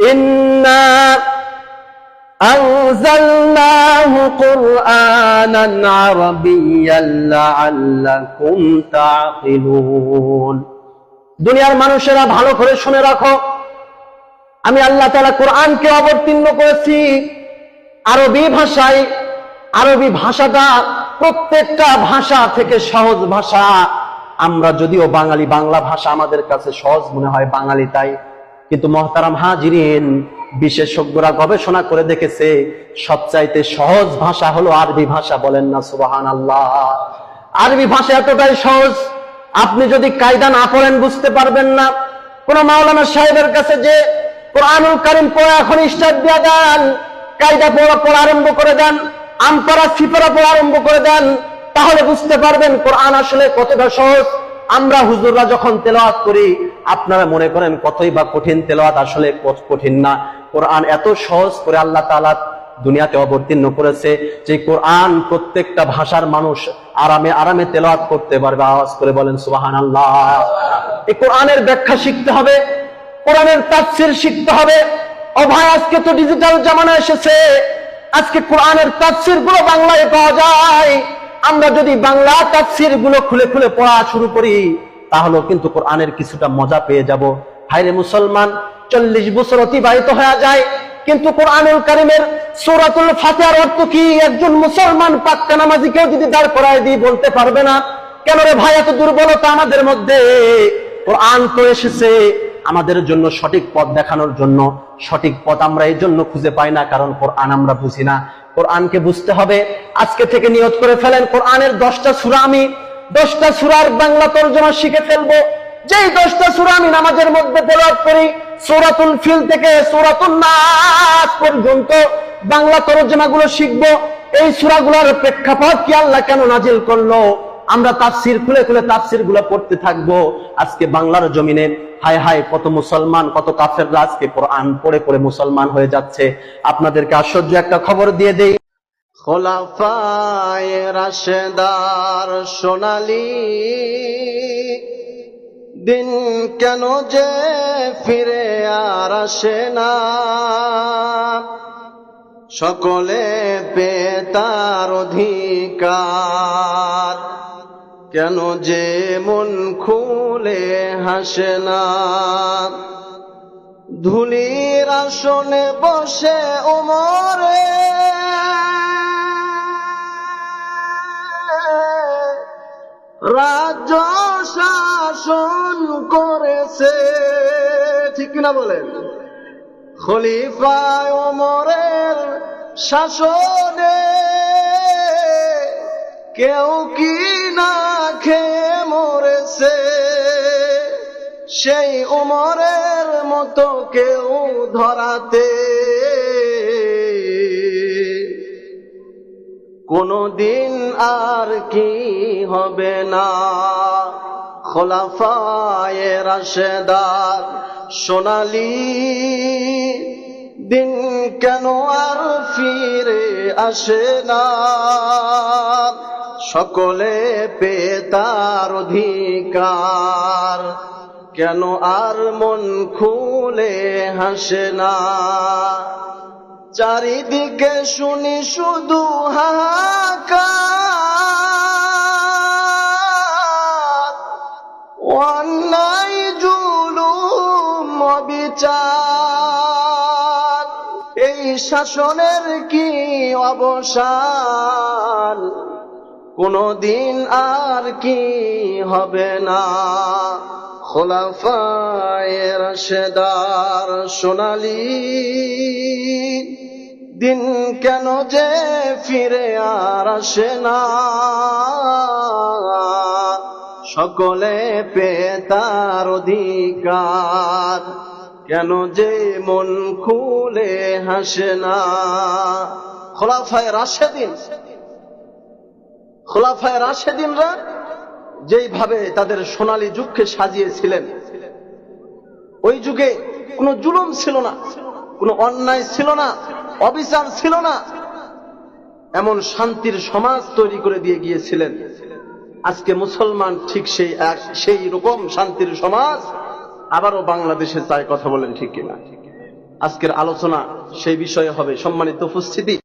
إنا أنزلناه قرآنا عربيا لعلكم تعقلون দুনিয়ার মানুষেরা ভালো করে শুনে রাখো আমি আল্লাহ তাআলা কোরআনকে অবতীর্ণ করেছি আরবি ভাষায় আরবি ভাষাটা প্রত্যেকটা ভাষা থেকে সহজ ভাষা আমরা যদিও বাঙালি বাংলা ভাষা আমাদের কাছে সহজ মনে হয় বাঙালি তাই কিন্তু মহতারাম হাজিরিন বিশেষজ্ঞরা গবেষণা করে দেখেছে, সবচাইতে সহজ ভাষা হলো আরবি ভাষা। বলেন না সুবাহান আল্লাহ আরবি ভাষা এতটাই সহজ, আপনি যদি কায়দা না পড়েন বুঝতে পারবেন না। কোন মাওলানা সাহেবের কাছে যে কোরআনুল কারিম পড়া এখন স্টার্ট দিয়ে দেন, কায়দা পড়া পড়া আরম্ভ করে দেন, আমপারা সিপারা পড়া আরম্ভ করে দেন, তাহলে বুঝতে পারবেন কোরআন আসলে কতটা সহজ। আমরা হুজুররা যখন তেলাওয়াত করি আপনারা মনে করেন কতই বা কঠিন তেলাওয়াত আসলে কঠিন না। কোরআন এত সহজ করে আল্লাহ তাআলা দুনিয়াতে অবতীর্ণ করেছে যে কোরআন প্রত্যেকটা ভাষার মানুষ আরামে আরামে তেলাওয়াত করতে পারবে। আওয়াজ করে বলেন, সুবহানাল্লাহ। এই কোরআনের ব্যাখ্যা শিখতে হবে, কোরআনের তাফসির শিখতে হবে। ও আজকে তো ডিজিটাল জামানা এসেছে। আজকে কোরআনের তাফসিরগুলো বাংলায় পাওয়া যায়। আমরা যদি বাংলা তাফসিরগুলো খুলে খুলে পড়া শুরু করি তাহলে কিন্তু কোরআনের কিছুটা মজা পেয়ে যাব। হাইরে মুসলমান, চল্লিশ বছর অতিবাহিত হয়ে যায়, কিন্তু কোরআনুল কারিমের সূরাতুল ফাতিহার অর্থ কি? একজন মুসলমান পাক্কা নামাজিকেও যদি দাঁড় করায় দিয়ে বলতে পারবে না। কেন রে ভাই, এত দুর্বলতা আমাদের মধ্যে? কোরআন তো এসেছে আমাদের জন্য সঠিক পথ দেখানোর জন্য। সঠিক পথ আমরা এই জন্য খুঁজে পাই না, কারণ কোরআন আমরা বুঝি না। কোরআনকে বুঝতে হবে। আজকে থেকে নিয়ত করে ফেলেন, কোরআনের দশটা সুরা আমি দশটা সুরার বাংলা তর্জমা শিখে ফেলব। যেই দশটা সুরা আমি নামাজের মধ্যে তেলাওয়াত করি, সূরাতুল ফিল থেকে সূরাতুল নাস পর্যন্ত বাংলা তর্জমা গুলো শিখব। এই সূরাগুলোর প্রেক্ষাপট কি আল্লাহ কেন নাজিল করল? আমরা তাফসির খুলে খুলে তাফসিরগুলো পড়তে থাকব। আজকে বাংলার জমিনে হায় হায় কত মুসলমান, কত কাফেররা আজকে কোরআন পড়ে পড়ে মুসলমান হয়ে যাচ্ছে। আপনাদেরকে আশ্চর্য একটা খবর দিয়ে দেই খোলাফায়ে রাশেদার সোনালী, দিন কেন যে ফিরে আর আসে না? সকলে পে তার অধিকার, কেন যে মন খুলে হাসে না? ধুলির আসনে বসে ওমরে রাজ্য শাসন করেছে। ঠিক না বলেন? খলিফায় ওমরের শাসনে কেউ কি না খেয়ে মরেছে? সেই উমরের মতো কেউ ধরাতে কোনদিন আর কি হবে না। খোলাফায়ে রাশেদার সোনালি দিন কেন আর ফিরে আসে না? সকলে পেতার অধিকার, কেন আর মন খুলে হাসে না? চারিদিকে শুনি শুধু হাহাকার। অন্যায়, জুলুম এই শাসনের কি অবসান? কোনদিন আর কি হবে না। খোলাফায়ে রাশেদার সোনালী দিন কেন যে ফিরে আর আসে না। সকলে পেতার অধিকার, কেন যে মন খুলে হাসে না। খোলাফায় রাশেদিন, খোলাফায় রাশেদিনরা যেইভাবে তাদের সোনালী যুগকে সাজিয়েছিলেন, ওই যুগে কোনো জুলুম ছিল না, কোনো অন্যায় ছিল না। অবিচার ছিল না। এমন শান্তির সমাজ তৈরি করে দিয়ে গিয়েছিলেন। আজকে মুসলমান ঠিক সেই এক, সেই রকম শান্তির সমাজ। আবারও বাংলাদেশে চায় কথা বলেন ঠিক কিনা। আজকের আলোচনা সেই বিষয়ে হবে। সম্মানিত উপস্থিতি।